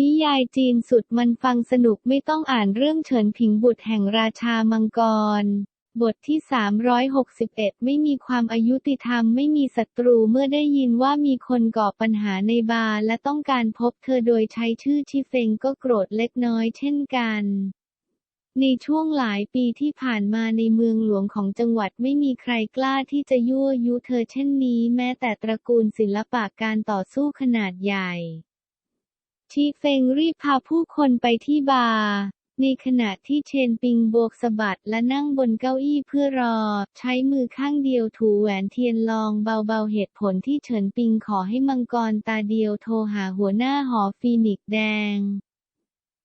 นิยายจีนสุดมันฟังสนุกไม่ต้องอ่านเรื่องเฉินผิงบุตรแห่งราชามังกร บทที่ 361 ไม่มีความอายุติธรรมไม่มีศัตรูเมื่อได้ยินว่ามีคนก่อปัญหาในบาร์และต้องการพบเธอโดยใช้ชื่อชิเฟงก็โกรธเล็กน้อยเช่นกันในช่วงหลายปีที่ผ่านมาในเมืองหลวงของจังหวัดไม่มีใครกล้าที่จะยั่วยุเธอเช่นนี้ แม้แต่ตระกูลศิลปะการต่อสู้ขนาดใหญ่ ชีเฟงรีบพาผู้คนไปที่บาร์ในขณะที่เชนปิงโบกสะบัดและนั่งบนเก้าอี้เพื่อรอ ใช้มือข้างเดียวถูแหวนเทียนลองเบาๆเหตุผลที่เฉินปิงขอให้มังกรตาเดียวโทรหาหัวหน้าหอฟีนิกแดง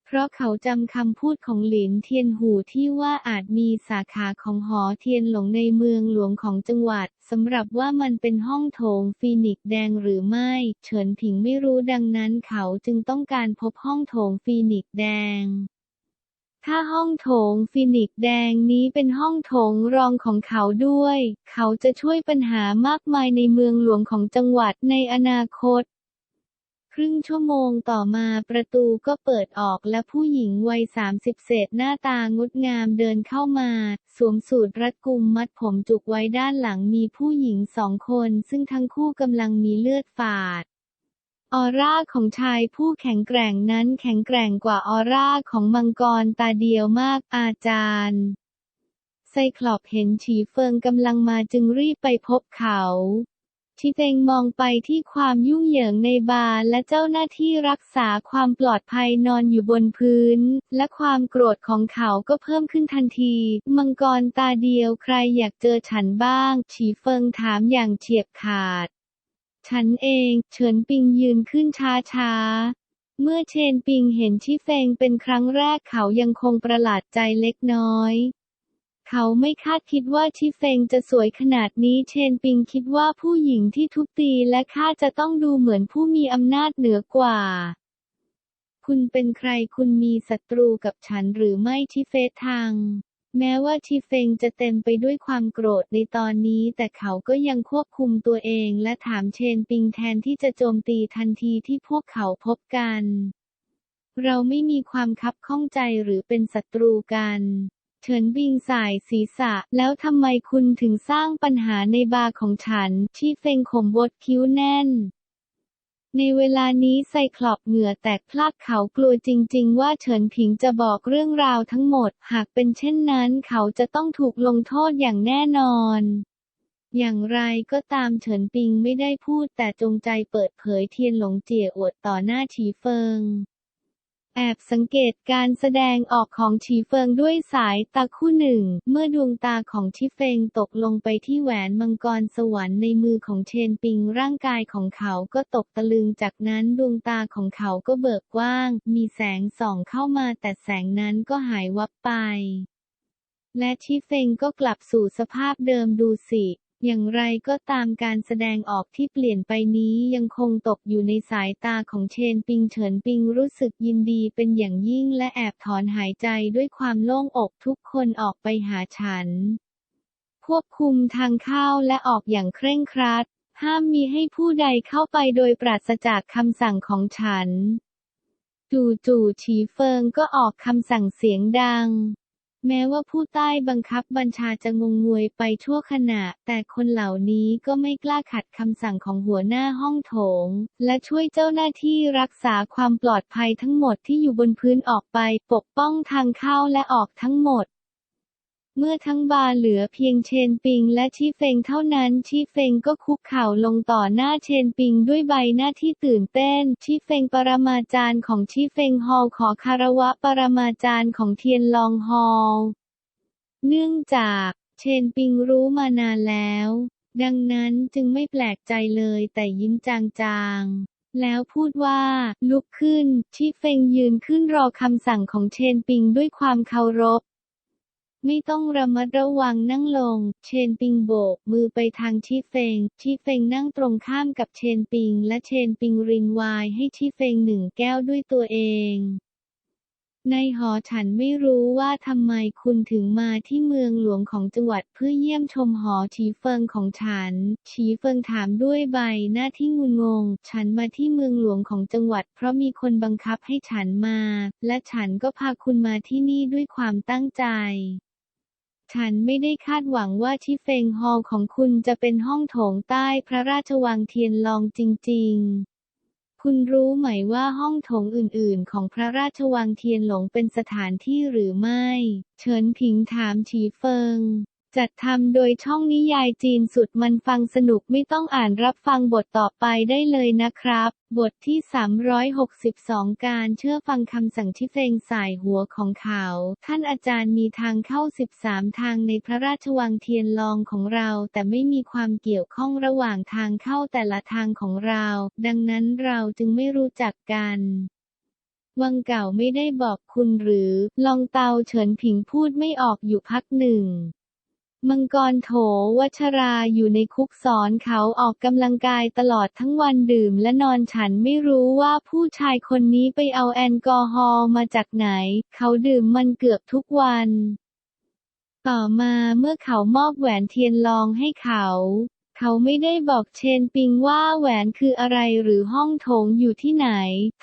เพราะเขาจำคำพูดของหลินเทียนหูที่ว่าอาจมีสาขาของหอเทียนหลงในเมืองหลวงของจังหวัดสำหรับว่ามันเป็นห้องโถงฟีนิกซ์แดงหรือไม่ เฉินผิงไม่รู้ดังนั้นเขาจึงต้องการพบห้องโถงฟีนิกซ์แดงถ้าห้องโถงฟินิกซ์แดงนี้เป็นห้องโถงรองของเขาด้วย เขาจะช่วยปัญหามากมายในเมืองหลวงของจังหวัดในอนาคต ครึ่งชั่วโมงต่อมาประตูก็เปิดออกและผู้หญิงวัยสามสิบเศษหน้าตางดงามเดินเข้ามา สวมสูทรัดกุมมัดผมจุกไว้ด้านหลังมีผู้หญิงสองคน ซึ่งทั้งคู่กำลังมีเลือดฝาดออร่าของชายผู้แข็งแกร่งนั้นแข็งแกร่งกว่าออร่าของมังกรตาเดียวมากอาจารย์ไซคลอปเห็นฉีเฟิงกำลังมาจึงรีบไปพบเขา ชิเตงมองไปที่ความยุ่งเหยิงในบาร์และเจ้าหน้าที่รักษาความปลอดภัยนอนอยู่บนพื้น และความโกรธของเขาก็เพิ่มขึ้นทันที มังกรตาเดียวใครอยากเจอฉันบ้าง ฉีเฟิงถามอย่างเฉียบขาด ฉันเอง เฉินปิงยืนขึ้นช้าๆเมื่อเชนปิงเห็นชิเฟงเป็นครั้งแรกเขายังคงประหลาดใจเล็กน้อย เขาไม่คาดคิดว่าชิเฟงจะสวยขนาดนี้เชนปิงคิดว่าผู้หญิงที่ทุบตีและฆ่าจะต้องดูเหมือนผู้มีอำนาจเหนือกว่า คุณเป็นใครคุณมีศัตรูกับฉันหรือไม่ชิเฟทังแม้ว่าชิเฟงจะเต็มไปด้วยความโกรธในตอนนี้ แต่เขาก็ยังควบคุมตัวเองและถามเชนปิงแทนที่จะโจมตีทันทีที่พวกเขาพบกัน เราไม่มีความคับข้องใจหรือเป็นศัตรูกัน ฉินบิงสายศีรษะ แล้วทำไมคุณถึงสร้างปัญหาในบาร์ของฉันชีเฟงข่มบดคิ้วแน่นในเวลานี้ไซคลอปเหงื่อแตกพลากเขากลัวจริง ๆ ว่าเฉินผิงจะบอกเรื่องราวทั้งหมด หากเป็นเช่นนั้นเขาจะต้องถูกลงโทษอย่างแน่นอน อย่างไรก็ตามเฉินปิงไม่ได้พูดแต่จงใจเปิดเผยเทียนหลงเจียอวดต่อหน้าฉีเฟิง แอบสังเกตการแสดงออกของฉีเฟิงด้วยสายตาคู่หนึ่ง เมื่อดวงตาของชิเฟงตกลงไปที่แหวนมังกรสวรรค์ในมือของเชนปิงร่างกายของเขาก็ตกตะลึงจากนั้นดวงตาของเขาก็เบิกกว้าง มีแสงส่องเข้ามาแต่แสงนั้นก็หายวับไป และชิเฟงก็กลับสู่สภาพเดิมดูสิ อย่างไรก็ตามการแสดงออกที่เปลี่ยนไปนี้ยังคงตกอยู่ในสายตาของเชนปิงเฉินปิงรู้สึกยินดีเป็นอย่างยิ่งและแอบถอนหายใจด้วยความโล่งอกทุกคนออกไปหาฉัน ควบคุมทางเข้าและออกอย่างเคร่งครัด ห้ามมีให้ผู้ใดเข้าไปโดยปราศจากคำสั่งของฉัน จู่ๆฉีเฟิงก็ออกคำสั่งเสียงดัง แม้ว่าผู้ใต้บังคับบัญชาจะงงงวยไปชั่วขณะ แต่คนเหล่านี้ก็ไม่กล้าขัดคำสั่งของหัวหน้าห้องโถง และช่วยเจ้าหน้าที่รักษาความปลอดภัยทั้งหมดที่อยู่บนพื้นออกไปปกป้องทางเข้าและออกทั้งหมด เมื่อทั้งบาร์เหลือเพียงเชนปิงและชีเฟงเท่านั้นชีเฟงก็คุกเข่าลงต่อหน้าเชนปิงด้วยใบหน้าที่ตื่นเต้นชีเฟงปรมาจารย์ของชีเฟงฮอลขอคารวะปรมาจารย์ของเทียนลองฮอลเนื่องจากเชนปิงรู้มานานแล้ว ดังนั้นจึงไม่แปลกใจเลยแต่ยิ้มจางๆ แล้วพูดว่า ลุกขึ้นชิเฟงยืนขึ้นรอคำสั่งของเชนปิงด้วยความเคารพ ไม่ต้องระมัดระวังนั่งลง เชนปิงโบก มือไปทางชีเฟง ชีเฟงนั่งตรงข้ามกับเชนปิง และเชนปิงรินไวน์ให้ชีเฟงหนึ่งแก้วด้วยตัวเองในหอฉันไม่รู้ว่าทำไมคุณถึงมาที่เมืองหลวงของจังหวัดเพื่อเยี่ยมชมหอฉีเฟิงของฉัน ฉีเฟิงถามด้วยใบหน้าที่งุนงง ฉันมาที่เมืองหลวงของจังหวัด เพราะมีคนบังคับให้ฉันมา และฉันก็พาคุณมาที่นี่ด้วยความตั้งใจ ฉันไม่ได้คาดหวังว่าชิเฟงฮอลของคุณจะเป็นห้องโถงใต้พระราชวังเทียนลองจริง ๆ คุณรู้ไหมว่าห้องโถงอื่น ๆ ของพระราชวังเทียนหลงเป็นสถานที่หรือไม่ เฉินผิงถามฉีเฟิง จัดทำโดยช่องนิยายจีนสุดมันฟังสนุกไม่ต้องอ่านรับฟังบทต่อไปได้เลยนะครับ บทที่ 362 การเชื่อฟังคำสั่งชิเฟงสายหัวของเขา ท่านอาจารย์มีทางเข้า 13 ทางในพระราชวังเทียนลองของเรา แต่ไม่มีความเกี่ยวข้องระหว่างทางเข้าแต่ละทางของเรา ดังนั้นเราจึงไม่รู้จักกันวังเก่าไม่ได้บอกคุณหรือ ลองเตาเฉินผิงพูดไม่ออกอยู่พักหนึ่ง มังกรโถวัชราอยู่ในคุกสอนเขาออกกำลังกายตลอดทั้งวันดื่มและนอนฉันไม่รู้ว่าผู้ชายคนนี้ไปเอาแอลกอฮอล์มาจากไหน เขาดื่มมันเกือบทุกวัน ต่อมาเมื่อเขามอบแหวนเทียนลองให้เขา เขาไม่ได้บอกเชนปิงว่าแหวนคืออะไรหรือห้องโถงอยู่ที่ไหน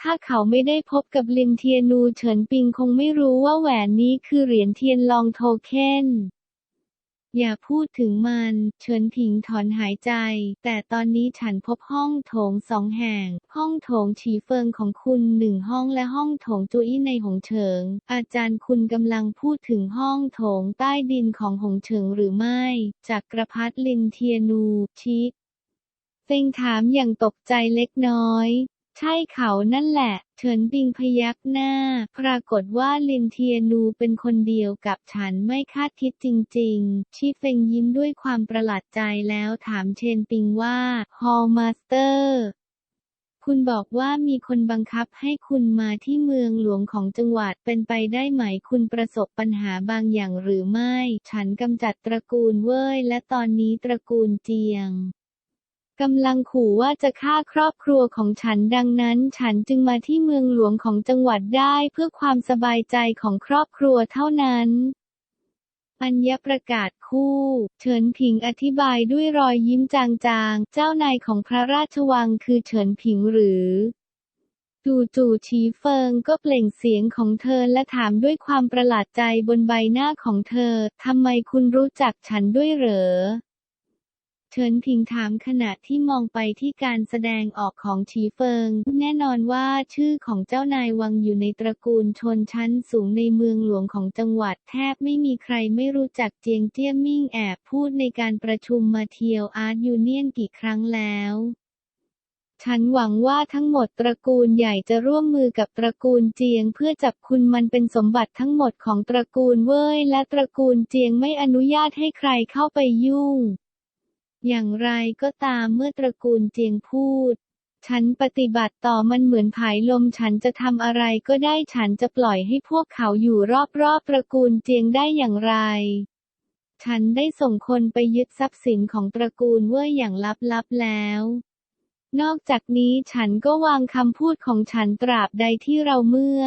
ถ้าเขาไม่ได้พบกับลินเทียนูเฉินปิงคงไม่รู้ว่าแหวนนี้คือเหรียญเทียนลองโทเค็น อย่าพูดถึงมัน เฉินผิงถอนหายใจ แต่ตอนนี้ฉันพบห้องโถงสองแห่ง ห้องโถงฉีเฟิงของคุณหนึ่งห้องและห้องโถงจุอี้ในหงเฉิง อาจารย์คุณกำลังพูดถึงห้องโถงใต้ดินของหงเฉิงหรือไม่ จากกระพัดลินเทียนูชิเฟงถามอย่างตกใจเล็กน้อย ใช่เขานั่นแหละ เฉินปิงพยักหน้า ปรากฏว่าลินเทียนูเป็นคนเดียวกับฉันไม่คาดคิดจริง ๆ ชีเฟงยิ้มด้วยความประหลาดใจแล้วถามเชนปิงว่า ฮอลมาสเตอร์ คุณบอกว่ามีคนบังคับให้คุณมาที่เมืองหลวงของจังหวัดเป็นไปได้ไหมคุณประสบปัญหาบางอย่างหรือไม่ ฉันกำจัดตระกูลเว่ยและตอนนี้ตระกูลเจียง กำลังขู่ว่าจะฆ่าครอบครัวของฉันดังนั้น ฉันจึงมาที่เมืองหลวงของจังหวัดได้เพื่อความสบายใจของครอบครัวเท่านั้นอัญญประกาศคู่ เฉินผิงอธิบายด้วยรอยยิ้มจางๆ เจ้านายของพระราชวังคือเฉินผิงหรือจู่ๆชีเฟิงก็เปล่งเสียงของเธอและถามด้วยความประหลาดใจบนใบหน้าของเธอ ทำไมคุณรู้จักฉันด้วยเหรอ เฉินผิงถามขณะที่มองไปที่การแสดงออกของชีเฟิง แน่นอนว่าชื่อของเจ้านายวังอยู่ในตระกูลชนชั้นสูงในเมืองหลวงของจังหวัดแทบไม่มีใครไม่รู้จักเจียงเจี้ยมิ่งแอบพูดในการประชุมมาเทียวอาร์ตยูเนียนกี่ครั้งแล้วฉันหวังว่าทั้งหมดตระกูลใหญ่จะร่วมมือกับตระกูลเจียง เพื่อจับคุณมันเป็นสมบัติทั้งหมดของตระกูลเว่ยและตระกูลเจียงไม่อนุญาตให้ใครเข้าไปยุ่ง อย่างไรก็ตามเมื่อตระกูลเจียงพูด ฉันปฏิบัติต่อมันเหมือนผายลมฉันจะทำอะไรก็ได้ฉันจะปล่อยให้พวกเขาอยู่รอบๆตระกูลเจียงได้อย่างไร ฉันได้ส่งคนไปยึดทรัพย์สินของตระกูลเว่ยอย่างลับๆแล้วนอกจากนี้ฉันก็วางคำพูดของฉันตราบใดที่เราเมื่อ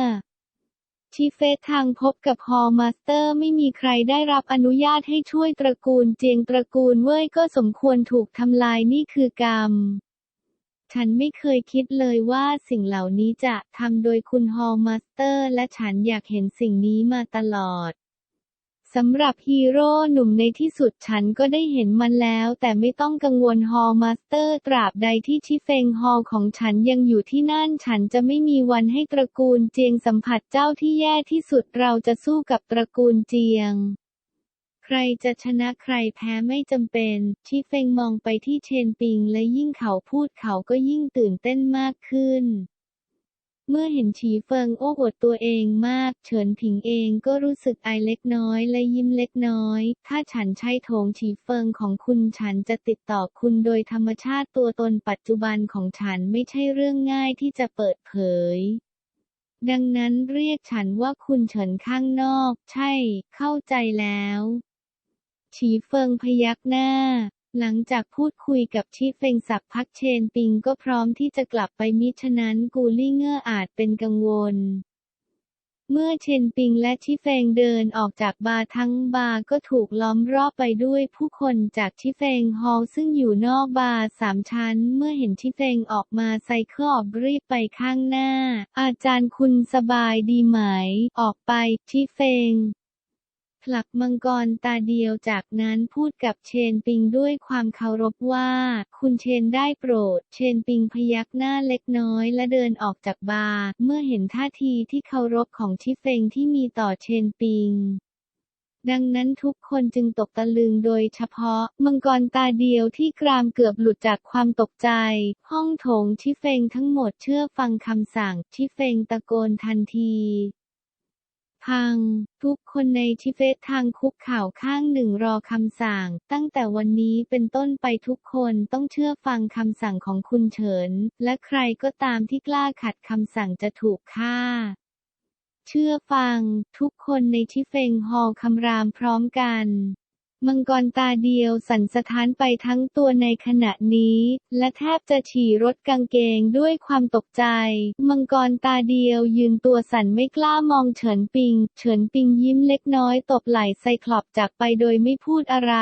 ชีเฟสทางพบกับฮอลมาสเตอร์ไม่มีใครได้รับอนุญาตให้ช่วยตระกูลเจียงตระกูลเว่ยก็สมควรถูกทำลายนี่คือกรรม ฉันไม่เคยคิดเลยว่าสิ่งเหล่านี้จะทำโดยคุณฮอลมาสเตอร์ และฉันอยากเห็นสิ่งนี้มาตลอด สำหรับฮีโร่หนุ่มในที่สุดฉันก็ได้เห็นมันแล้ว แต่ไม่ต้องกังวลฮอลมาสเตอร์ตราบใดที่ชิเฟงฮอลของฉันยังอยู่ที่นั่น ฉันจะไม่มีวันให้ตระกูลเจียงสัมผัสเจ้าที่แย่ที่สุดเราจะสู้กับตระกูลเจียง ใครจะชนะใครแพ้ไม่จำเป็น ชิเฟงมองไปที่เชนปิงและยิ่งเขาพูดเขาก็ยิ่งตื่นเต้นมากขึ้น เมื่อเห็นฉีเฟิงโอ้อวดตัวเองมาก เฉินผิงเองก็รู้สึกอายเล็กน้อยและยิ้มเล็กน้อย ถ้าฉันใช้โถงฉีเฟิงของคุณฉันจะติดต่อคุณโดยธรรมชาติตัวตนปัจจุบันของฉันไม่ใช่เรื่องง่ายที่จะเปิดเผย ดังนั้นเรียกฉันว่าคุณเฉินข้างนอก ใช่ เข้าใจแล้วฉีเฟิงพยักหน้า หลังจากพูดคุยกับชีเฟงสักพักเชนปิงก็พร้อมที่จะกลับไปมิฉะนั้นกูลี่เง่ออาจเป็นกังวล เมื่อเชนปิงและชิเฟงเดินออกจากบาร์ทั้งบาร์ก็ถูกล้อมรอบไปด้วยผู้คนจากชิเฟงฮอลล์ซึ่งอยู่นอกบาร์สามชั้น เมื่อเห็นชิเฟงออกมาไซเคิลออกรีบไปข้างหน้า อาจารย์คุณสบายดีไหม ออกไปชิเฟง ผลักมังกรตาเดียวจากนั้นพูดกับเชนปิงด้วยความเคารพว่า คุณเชนได้โปรด เชนปิงพยักหน้าเล็กน้อยและเดินออกจากบาร์เมื่อเห็นท่าทีที่เคารพของชิเฟงที่มีต่อเชนปิงดังนั้นทุกคนจึงตกตะลึงโดยเฉพาะ มังกรตาเดียวที่กรามเกือบหลุดจากความตกใจ ห้องโถงชิเฟงทั้งหมดเชื่อฟังคำสั่ง ชิเฟงตะโกนทันที พัง ทุกคนในทิเฟตทางคุกเข่าข้างหนึ่งรอคำสั่ง ตั้งแต่วันนี้เป็นต้นไปทุกคนต้องเชื่อฟังคำสั่งของคุณเฉิน และใครก็ตามที่กล้าขัดคำสั่งจะถูกฆ่าเชื่อฟัง ทุกคนในทิเฟงฮอลคำรามพร้อมกัน มังกรตาเดียวสั่นสะท้านไปทั้งตัวในขณะนี้ และแทบจะฉี่รถกางเกงด้วยความตกใจ มังกรตาเดียวยืนตัวสั่นไม่กล้ามองเฉินปิง เฉินปิงยิ้มเล็กน้อยตบไหล่ไซคลอปจากไปโดยไม่พูดอะไร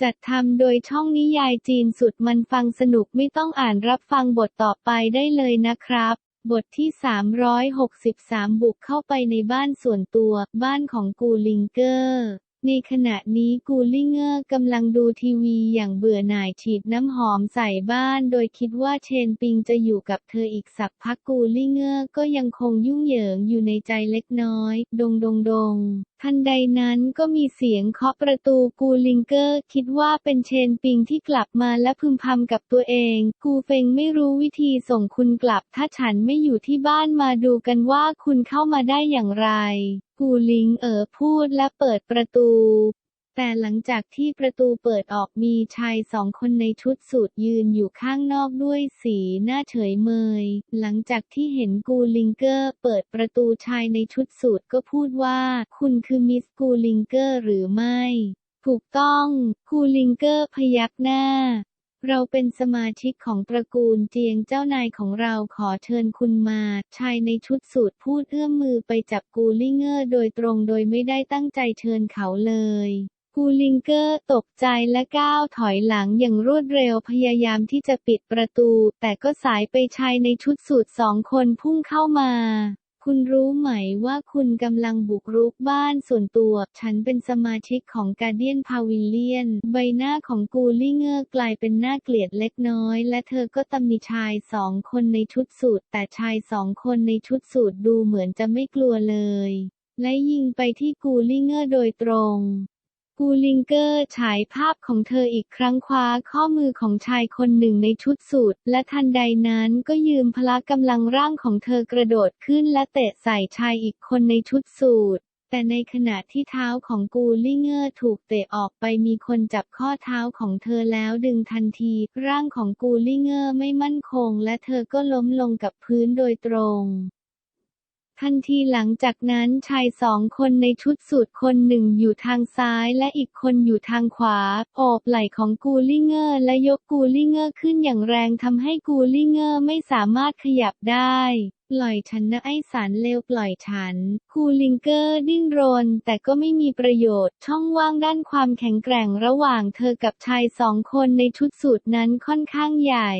จัดทำโดยช่องนิยายจีนสุดมันฟังสนุกไม่ต้องอ่านรับฟังบทต่อไปได้เลยนะครับ บทที่ 363 บุกเข้าไปในบ้านส่วนตัว บ้านของกูลิงเกอร์ ในขณะนี้กูลิงเงอร์กำลังดูทีวีอย่างเบื่อหน่ายฉีดน้ำหอมใส่บ้าน โดยคิดว่าเชนปิงจะอยู่กับเธออีกสักพักกูลิงเงอร์ก็ยังคงยุ่งเหยิงอยู่ในใจเล็กน้อย ดงดงดง ทันใดนั้นก็มีเสียงเคาะประตูกูลิงเกอร์ คิดว่าเป็นเชนปิงที่กลับมาและพึมพำกับตัวเอง กูเฟงไม่รู้วิธีส่งคุณกลับ ถ้าฉันไม่อยู่ที่บ้านมาดูกันว่าคุณเข้ามาได้อย่างไร กูลิงเอ๋อพูดและเปิดประตู แต่หลังจากที่ประตูเปิดออกมีชายสองคนในชุดสูทยืนอยู่ข้างนอกด้วยสีหน้าเฉยเมย หลังจากที่เห็นกูลิงเกอร์เปิดประตูชายในชุดสูทก็พูดว่า คุณคือมิสกูลิงเกอร์หรือไม่ ถูกต้องกูลิงเกอร์พยักหน้าเราเป็นสมาชิกของตระกูลเจียงเจ้านายของเราขอเชิญคุณมา ชายในชุดสูทพูดเอื้อมมือไปจับกูลิงเกอร์โดยตรงโดยไม่ได้ตั้งใจเชิญเขาเลย กูลิงเกอร์ตกใจและก้าวถอยหลังอย่างรวดเร็วพยายามที่จะปิดประตู แต่ก็สายไปชายในชุดสูทสองคนพุ่งเข้ามา คุณรู้ไหมว่าคุณกำลังบุกรุกบ้านส่วนตัว ฉันเป็นสมาชิกของการเดียนพาวิเลียน ใบหน้าของกูลิงเกอร์กลายเป็นหน้าเกลียดเล็กน้อย และเธอก็ตำหนิชายสองคนในชุดสูทแต่ชายสองคนในชุดสูทดูเหมือนจะไม่กลัวเลย และยิงไปที่กูลิงเกอร์โดยตรง กูลิงเกอร์ฉายภาพของเธออีกครั้งคว้าข้อมือของชายคนหนึ่งในชุดสูทและทันใดนั้นก็ยืมพละกำลังร่างของเธอกระโดดขึ้นและเตะใส่ชายอีกคนในชุดสูทแต่ในขณะที่เท้าของกูลิงเกอร์ถูกเตะออกไปมีคนจับข้อเท้าของเธอแล้วดึงทันที ร่างของกูลิงเกอร์ไม่มั่นคงและเธอก็ล้มลงกับพื้นโดยตรง ทันทีหลังจากนั้นชายสองคนในชุดสูทคนหนึ่งอยู่ทางซ้ายและอีกคนอยู่ทางขวา โอบไหล่ของกูลิเกอร์และยกกูลิเกอร์ขึ้นอย่างแรงทำให้กูลิเกอร์ไม่สามารถขยับได้ปล่อยฉันนะไอสารเลวปล่อยฉันกูลิงเกอร์ดิ้นรน แต่ก็ไม่มีประโยชน์ ช่องว่างด้านความแข็งแกร่งระหว่างเธอกับชายสองคนในชุดสูทนั้นค่อนข้างใหญ่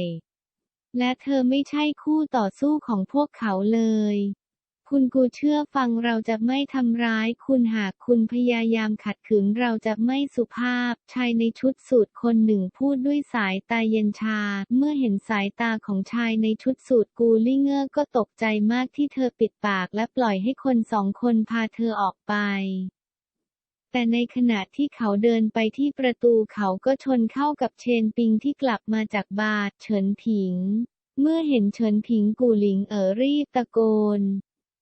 และเธอไม่ใช่คู่ต่อสู้ของพวกเขาเลย คุณกูเชื่อฟังเราจะไม่ทำร้าย คุณหากคุณพยายามขัดขืนเราจะไม่สุภาพ ชายในชุดสูทคนหนึ่งพูดด้วยสายตาเย็นชา เมื่อเห็นสายตาของชายในชุดสูทกูลิงเกอร์ก็ตกใจมากที่เธอปิดปากและปล่อยให้คนสองคนพาเธอออกไปแต่ในขณะที่เขาเดินไปที่ประตูเขาก็ชนเข้ากับเชนปิงที่กลับมาจากบาร์เฉินผิง เมื่อเห็นเฉินผิงกูหลิงเอ๋อรีบตะโกน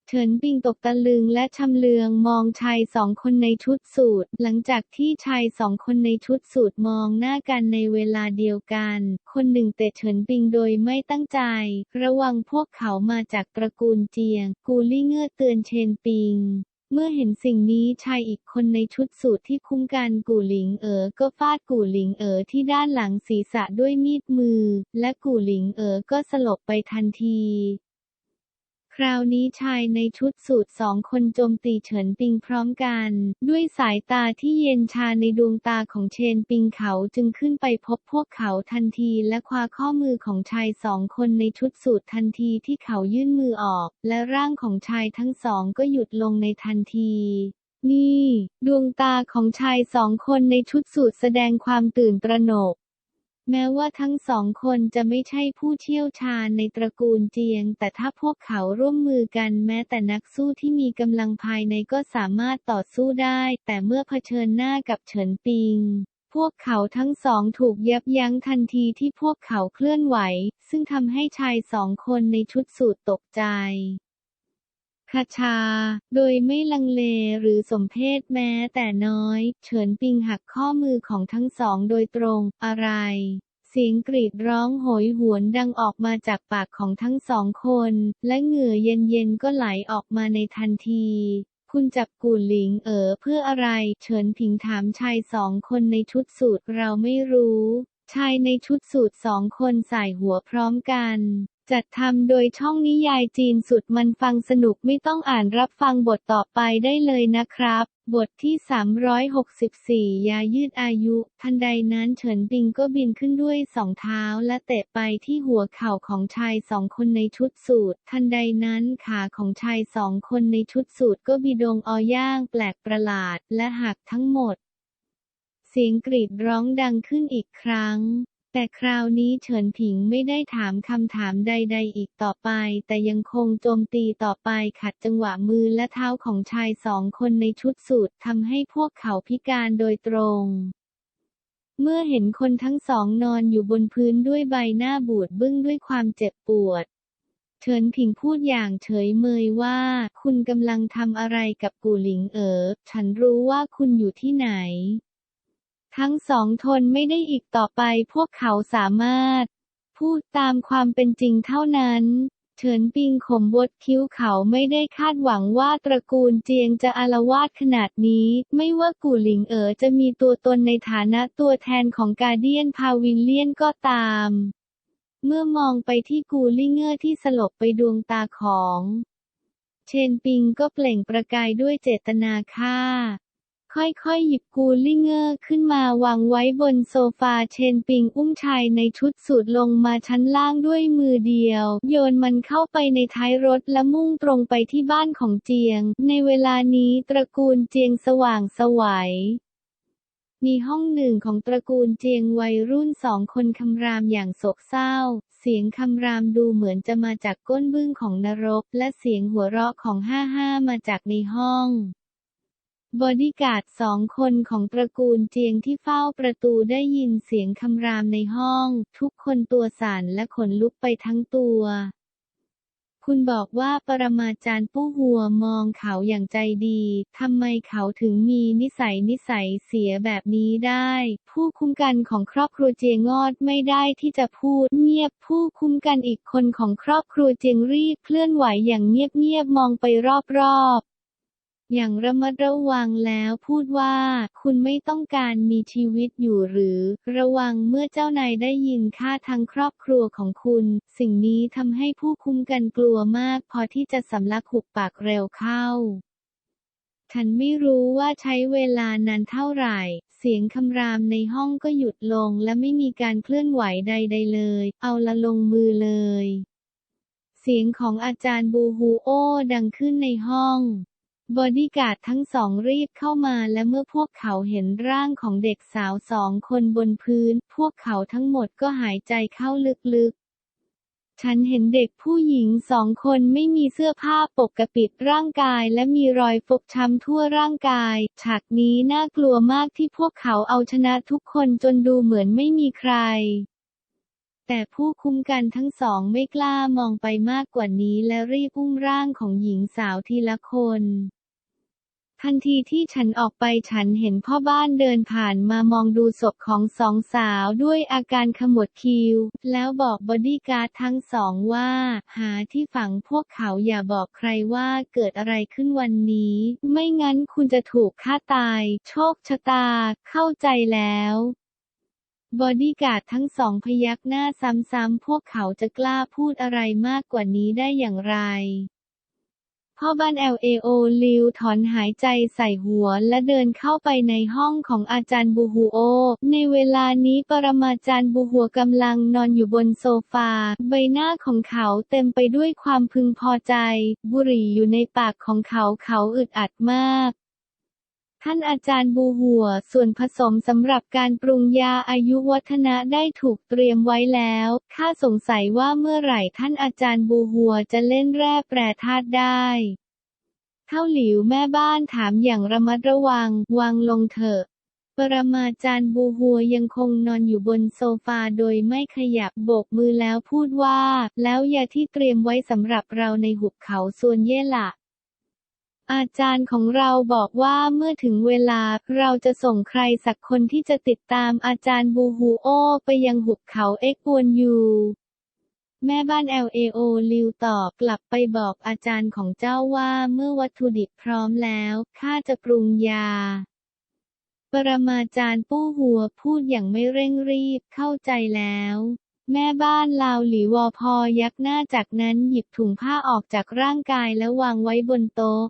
เฉินปิงตกตะลึงและชำเลืองมองชายสองคนในชุดสูทหลังจากที่ชายสองคนในชุดสูทมองหน้ากันในเวลาเดียวกัน คนหนึ่งเตะเฉินปิงโดยไม่ตั้งใจ ระวังพวกเขามาจากตระกูลเจียง กูลี่เงื่อเตือนเชนปิงเมื่อเห็นสิ่งนี้ชายอีกคนในชุดสูทที่คุ้มกันกูหลิงเอ๋อก็ฟาดกูหลิงเอ๋อที่ด้านหลังศีรษะด้วยมีดมือ และกูหลิงเอ๋อก็สลบไปทันที คราวนี้ชายในชุดสูทสองคนโจมตีเฉินปิงพร้อมกัน ด้วยสายตาที่เย็นชาในดวงตาของเชนปิงเขาจึงขึ้นไปพบพวกเขาทันทีและคว้าข้อมือของชายสองคนในชุดสูททันทีที่เขายื่นมือออก และร่างของชายทั้งสองก็หยุดลงในทันทีนี่ ดวงตาของชายสองคนในชุดสูทแสดงความตื่นตระหนก แม้ว่าทั้งสองคนจะไม่ใช่ผู้เชี่ยวชาญในตระกูลเจียง แต่ถ้าพวกเขาร่วมมือกันแม้แต่นักสู้ที่มีกำลังภายในก็สามารถต่อสู้ได้ แต่เมื่อเผชิญหน้ากับเฉินปิง พวกเขาทั้งสองถูกยับยั้งทันทีที่พวกเขาเคลื่อนไหว ซึ่งทำให้ชายสองคนในชุดสูทตกใจ คาชา โดยไม่ลังเลหรือสมเพศแม้แต่น้อย เฉินปิงหักข้อมือของทั้งสองโดยตรง อะไร เสียงกรีดร้องโหยหวนดังออกมาจากปากของทั้งสองคน และเหงื่อเย็นๆก็ไหลออกมาในทันทีคุณจับกูหลิงเอ๋อเพื่ออะไร เฉินผิงถามชายสองคนในชุดสูทเราไม่รู้ ชายในชุดสูทสองคนใส่หัวพร้อมกัน จัดทำโดยช่องนิยายจีนสุดมันฟังสนุกไม่ต้องอ่านรับฟังบทต่อไปได้เลยนะครับ บทที่ 364 ยายืดอายุ ทันใดนั้นเฉินปิงก็บินขึ้นด้วยสองเท้าและเตะไปที่หัวเข่าของชายสองคนในชุดสูททันใดนั้นขาของชายสองคนในชุดสูทก็บิดงอย่างแปลกประหลาดและหักทั้งหมด เสียงกรีดร้องดังขึ้นอีกครั้ง แต่คราวนี้เฉินผิงไม่ได้ถามคำถามใด ๆ อีกต่อไป แต่ยังคงโจมตีต่อไปขัดจังหวะมือและเท้าของชายสองคนในชุดสูททำให้พวกเขาพิการโดยตรงเมื่อเห็นคนทั้งสองนอนอยู่บนพื้นด้วยใบหน้าบูดบึ้งด้วยความเจ็บปวด เฉินผิงพูดอย่างเฉยเมยว่า คุณกำลังทำอะไรกับกูหลิงเอ๋อ ฉันรู้ว่าคุณอยู่ที่ไหน ทั้งสองทนไม่ได้อีกต่อไปพวกเขาสามารถ พูดตามความเป็นจริงเท่านั้นเฉินปิงขมบดคิ้วเขาไม่ได้คาดหวังว่าตระกูลเจียงจะอาละวาดขนาดนี้ ไม่ว่ากูหลิงเอ๋อจะมีตัวตนในฐานะตัวแทนของกาเดียนพาวินเลียนก็ตาม เมื่อมองไปที่กูลิเงอร์ที่สลบไปดวงตาของ เชนปิงก็เปล่งประกายด้วยเจตนาฆ่า ค่อยๆ หยิบกูลิเงอร์ขึ้นมาวางไว้บนโซฟาเชนปิงอุ้มชายในชุดสูทลงมาชั้นล่างด้วยมือเดียว โยนมันเข้าไปในท้ายรถและมุ่งตรงไปที่บ้านของเจียง ในเวลานี้ตระกูลเจียงสว่างสวัยมีห้องหนึ่งของตระกูลเจียงวัยรุ่นสองคนคำรามอย่างโศกเศร้า เสียงคำรามดูเหมือนจะมาจากก้นบึ้งของนรก และเสียงหัวเราะของห้าห้ามาจากในห้อง บอดี้การ์ดสองคนของตระกูลเจียงที่เฝ้าประตูได้ยินเสียงคำรามในห้อง ทุกคนตัวสั่นและขนลุกไปทั้งตัว คุณบอกว่าปรมาจารย์ปู้หัวมองเขาอย่างใจดี ทำไมเขาถึงมีนิสัยนิสัยเสียแบบนี้ได้ ผู้คุมกันของครอบครัวเจียงงอดไม่ได้ที่จะพูดเงียบผู้คุมกันอีกคนของครอบครัวเจียงรีบเคลื่อนไหวอย่างเงียบๆมองไปรอบๆ อย่างระมัดระวังแล้วพูดว่า คุณไม่ต้องการมีชีวิตอยู่หรือ ระวังเมื่อเจ้านายได้ยินค่าทั้งครอบครัวของคุณ สิ่งนี้ทำให้ผู้คุมกันกลัวมากพอที่จะสำลักหุบปากเร็วเข้า ฉันไม่รู้ว่าใช้เวลานานเท่าไหร่เสียงคำรามในห้องก็หยุดลงและไม่มีการเคลื่อนไหวใด ๆ เลย เอาละลงมือเลย เสียงของอาจารย์บูฮูโอดังขึ้นในห้อง บอดี้การ์ดทั้งสองรีบเข้ามาและเมื่อพวกเขาเห็นร่างของเด็กสาวสองคนบนพื้น พวกเขาทั้งหมดก็หายใจเข้าลึกๆ ฉันเห็นเด็กผู้หญิงสองคนไม่มีเสื้อผ้าปกปิดร่างกายและมีรอยฟกช้ำทั่วร่างกาย ฉากนี้น่ากลัวมากที่พวกเขาเอาชนะทุกคนจนดูเหมือนไม่มีใคร แต่ผู้คุมกันทั้งสองไม่กล้ามองไปมากกว่านี้และรีบอุ้มร่างของหญิงสาวทีละคนทันทีที่ฉันออกไปฉันเห็นพ่อบ้านเดินผ่านมามองดูศพของสองสาวด้วยอาการขมวดคิ้ว แล้วบอกบอดี้การ์ดทั้งสองว่า หาที่ฝังพวกเขาอย่าบอกใครว่าเกิดอะไรขึ้นวันนี้ ไม่งั้นคุณจะถูกฆ่าตาย โชคชะตา เข้าใจแล้ว บอดี้การ์ดทั้งสองพยักหน้าซ้ำๆพวกเขาจะกล้าพูดอะไรมากกว่านี้ได้อย่างไร พ่อบ้าน LAO ลิวถอนหายใจใส่หัวและเดินเข้าไปในห้องของอาจารย์บูฮูโอ ในเวลานี้ปรมาจารย์บูฮัวกำลังนอนอยู่บนโซฟา ใบหน้าของเขาเต็มไปด้วยความพึงพอใจ บุหรี่อยู่ในปากของเขาเขาอึดอัดมาก ท่านอาจารย์บูหัว ส่วนผสมสำหรับการปรุงยาอายุวัฒนะได้ถูกเตรียมไว้แล้ว ข้าสงสัยว่าเมื่อไหร่ท่านอาจารย์บูหัวจะเล่นแร่แปรธาตุได้เท่าหลิวแม่บ้านถามอย่างระมัดระวัง วางลงเถอะ ปรมาจารย์บูหัวยังคงนอนอยู่บนโซฟาโดยไม่ขยับโบกมือแล้วพูดว่า แล้วยาที่เตรียมไว้สำหรับเราในหุบเขาส่วนเย่ละ อาจารย์ของเราบอกว่าเมื่อถึงเวลาเราจะส่งใครสักคนที่จะติดตามอาจารย์บูฮูโอ ไปยังหุบเขาเอ็กวนยูแม่บ้าน LAO ลิวตอบกลับไปบอกอาจารย์ของเจ้าว่าเมื่อวัตถุดิบพร้อมแล้วข้าจะปรุงยา ปรมาจารย์ปู้หัวพูดอย่างไม่เร่งรีบเข้าใจแล้ว แม่บ้านลาวหลีวอพอยักหน้าจากนั้นหยิบถุงผ้าออกจากร่างกายแล้ววางไว้บนโต๊ะ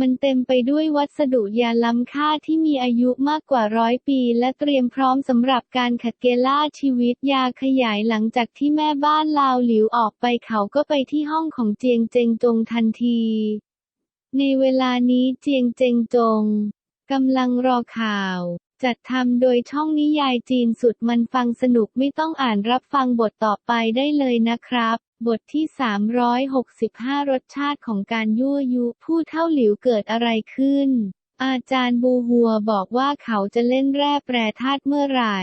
มันเต็มไปด้วยวัสดุยาล้ำค่าที่มีอายุมากกว่าร้อยปี และเตรียมพร้อมสำหรับการขัดเกล่าชีวิตยาขยายหลังจากที่แม่บ้านลาวหลิวออกไปเขาก็ไปที่ห้องของเจียงเจงจงทันที ในเวลานี้เจียงเจงจงกำลังรอข่าว จัดทำโดยช่องนิยายจีนสุดมันฟังสนุกไม่ต้องอ่านรับฟังบทต่อไปได้เลยนะครับ บทที่ 365 รสชาติของการยั่วยุผู้เท่าหลิวเกิดอะไรขึ้น อาจารย์บูฮัวบอกว่าเขาจะเล่นแร่แปรธาตุเมื่อไหร่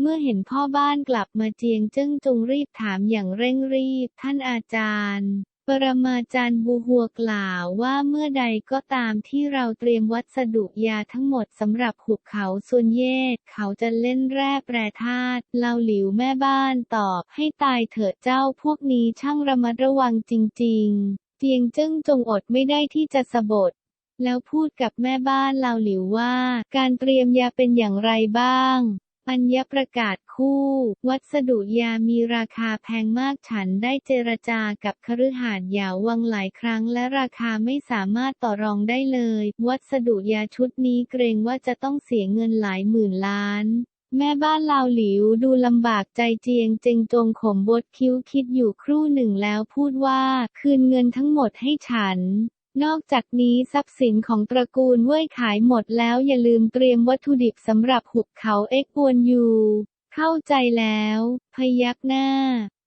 เมื่อเห็นพ่อบ้านกลับมาเจียงเจิ้งจงรีบถามอย่างเร่งรีบ ท่านอาจารย์ ปรมาจารย์บูฮัวกล่าวว่าเมื่อใดก็ตามที่เราเตรียมวัสดุยาทั้งหมดสำหรับหุบเขาส่วนเย่เขาจะเล่นแร่แปรธาตุเล่าหลิวแม่บ้านตอบให้ตายเถิดเจ้าพวกนี้ช่างระมัดระวังจริง ๆ เจียงเจิ้งจงอดไม่ได้ที่จะสะบดแล้วพูดกับแม่บ้านเลาหลิวว่า การเตรียมยาเป็นอย่างไรบ้าง ปัญญประกาศคู่ วัสดุยามีราคาแพงมากฉันได้เจรจากับคฤหาสน์หยาวังหลายครั้งและราคาไม่สามารถต่อรองได้เลย วัสดุยาชุดนี้เกรงว่าจะต้องเสียเงินหลายหมื่นล้านแม่บ้านลาวหลิวดูลำบากใจเจียงเจงจงขมบดคิ้วคิดอยู่ครู่หนึ่งแล้วพูดว่า คืนเงินทั้งหมดให้ฉัน นอกจากนี้ทรัพย์สินของตระกูลเว่ยขายหมดแล้วอย่าลืมเตรียมวัตถุดิบสำหรับหุบเขาเอ็กวนยู เข้าใจแล้ว พยักหน้า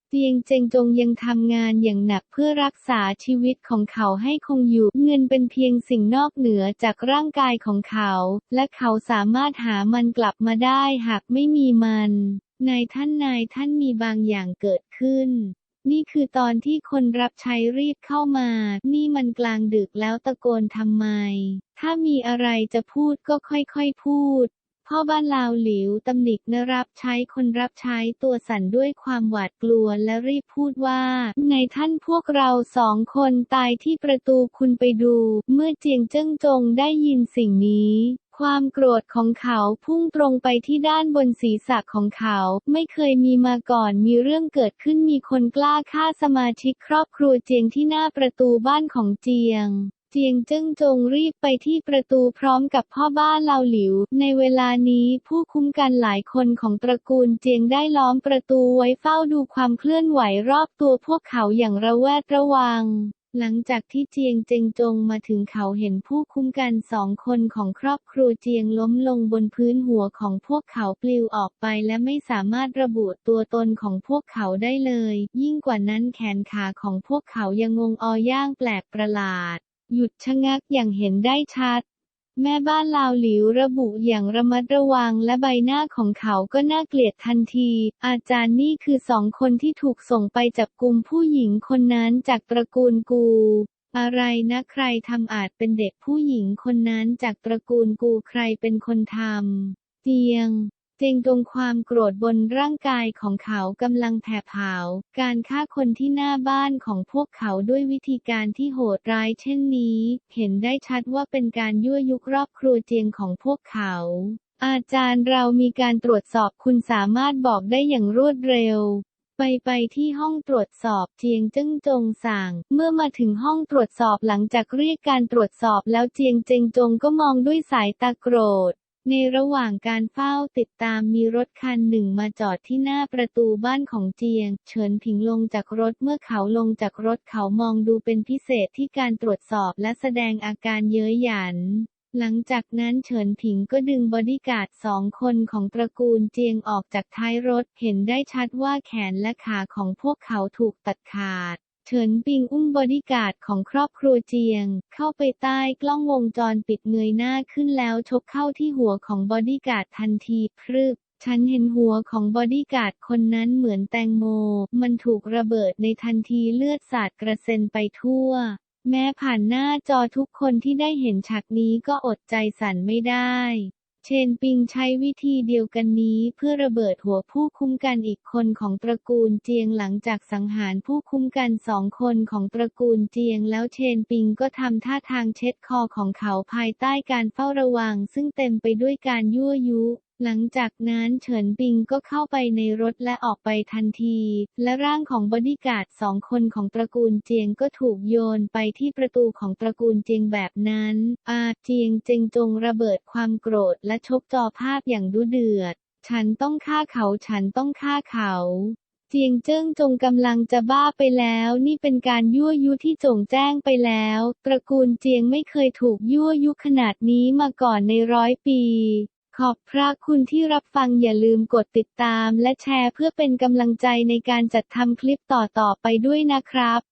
เจียงเจงจงยังทำงานอย่างหนักเพื่อรักษาชีวิตของเขาให้คงอยู่ เงินเป็นเพียงสิ่งนอกเหนือจากร่างกายของเขา และเขาสามารถหามันกลับมาได้หากไม่มีมัน นายท่านนายท่านมีบางอย่างเกิดขึ้น นี่คือตอนที่คนรับใช้รีบเข้ามา นี่มันกลางดึกแล้วตะโกนทำไม ถ้ามีอะไรจะพูดก็ค่อยๆพูด พ่อบ้านลาวหลิวตำหนิกนรับใช้คนรับใช้ตัวสั่นด้วยความหวาดกลัวและรีบพูดว่า ในท่านพวกเราสองคนตายที่ประตูคุณไปดู เมื่อเจียงเจิ้งจงได้ยินสิ่งนี้ ความโกรธของเขาพุ่งตรงไปที่ด้านบนศีรษะของเขา ไม่เคยมีมาก่อนมีเรื่องเกิดขึ้นมีคนกล้าฆ่าสมาชิกครอบครัวเจียงที่หน้าประตูบ้านของเจียงเจียงจิ้งจงรีบไปที่ประตูพร้อมกับพ่อบ้านเลาหลิว ในเวลานี้ผู้คุ้มกันหลายคนของตระกูลเจียงได้ล้อมประตูไว้เฝ้าดูความเคลื่อนไหวรอบตัวพวกเขาอย่างระแวดระวัง หลังจากที่เจียงเจงจงมาถึงเขาเห็นผู้คุ้มกันสองคนของครอบครัวเจียงล้มลงบนพื้นหัวของพวกเขาปลิวออกไปและไม่สามารถระบุตัวตนของพวกเขาได้เลย ยิ่งกว่านั้นแขนขาของพวกเขายังงงอย่างแปลกประหลาด หยุดชะงักอย่างเห็นได้ชัด แม่บ้านลาวหลิวระบุอย่างระมัดระวังและใบหน้าของเขาก็น่าเกลียดทันที อาจารย์นี่คือสองคนที่ถูกส่งไปจับกลุ่มผู้หญิงคนนั้นจากตระกูลกู อะไรนะใครทำอาจเป็นเด็กผู้หญิงคนนั้นจากตระกูลกูใครเป็นคนทำเตียง จงตรงความโกรธบนร่างกายของเขากำลังแผดเผา การฆ่าคนที่หน้าบ้านของพวกเขาด้วยวิธีการที่โหดร้ายเช่นนี้ เห็นได้ชัดว่าเป็นการยั่วยุครอบครัวเจียงของพวกเขาอาจารย์เรามีการตรวจสอบคุณสามารถบอกได้อย่างรวดเร็ว ไปไปที่ห้องตรวจสอบเจียงจิ้งจงสั่ง เมื่อมาถึงห้องตรวจสอบหลังจากเรียกการตรวจสอบแล้วเจียงเจงจงก็มองด้วยสายตาโกรธ ในระหว่างการเฝ้าติดตามมีรถคันหนึ่งมาจอดที่หน้าประตูบ้านของเจียง เฉินผิงลงจากรถเมื่อเขาลงจากรถเขามองดูเป็นพิเศษที่การตรวจสอบและแสดงอาการเย้ยหยัน หลังจากนั้นเฉินผิงก็ดึงบอดี้การ์ดสองคนของตระกูลเจียงออกจากท้ายรถเห็นได้ชัดว่าแขนและขาของพวกเขาถูกตัดขาด เฉินปิงอุ้มบอดี้การ์ดของครอบครัวเจียง เข้าไปใต้กล้องวงจรปิดเงยหน้าขึ้นแล้วชกเข้าที่หัวของบอดี้การ์ดทันทีพรึบฉันเห็นหัวของบอดี้การ์ดคนนั้นเหมือนแตงโม มันถูกระเบิดในทันทีเลือดสาดกระเซ็นไปทั่ว แม้ผ่านหน้าจอทุกคนที่ได้เห็นฉากนี้ก็อดใจสั่นไม่ได้ เชนปิงใช้วิธีเดียวกันนี้เพื่อระเบิดหัวผู้คุ้มกันอีกคนของตระกูลเจียงหลังจากสังหารผู้คุ้มกันสองคนของตระกูลเจียงแล้วเชนปิงก็ทำท่าทางเช็ดคอของเขาภายใต้การเฝ้าระวัง ซึ่งเต็มไปด้วยการยั่วยุ หลังจากนั้นเฉินปิงก็เข้าไปในรถและออกไปทันที และร่างของบอดี้การ์ดสองคนของตระกูลเจียงก็ถูกโยนไปที่ประตูของตระกูลเจียงแบบนั้น อาเจียงเจงจงระเบิดความโกรธและชกจอภาพอย่างดุเดือด ฉันต้องฆ่าเขาฉันต้องฆ่าเขาเจียงเจิ้งจงกำลังจะบ้าไปแล้ว นี่เป็นการยั่วยุที่จงแจ้งไปแล้ว ตระกูลเจียงไม่เคยถูกยั่วยุขนาดนี้มาก่อนในร้อยปี ขอบพระคุณที่รับฟังอย่าลืมกดติดตามและแชร์เพื่อเป็นกำลังใจในการจัดทำคลิปต่อๆไปด้วยนะครับ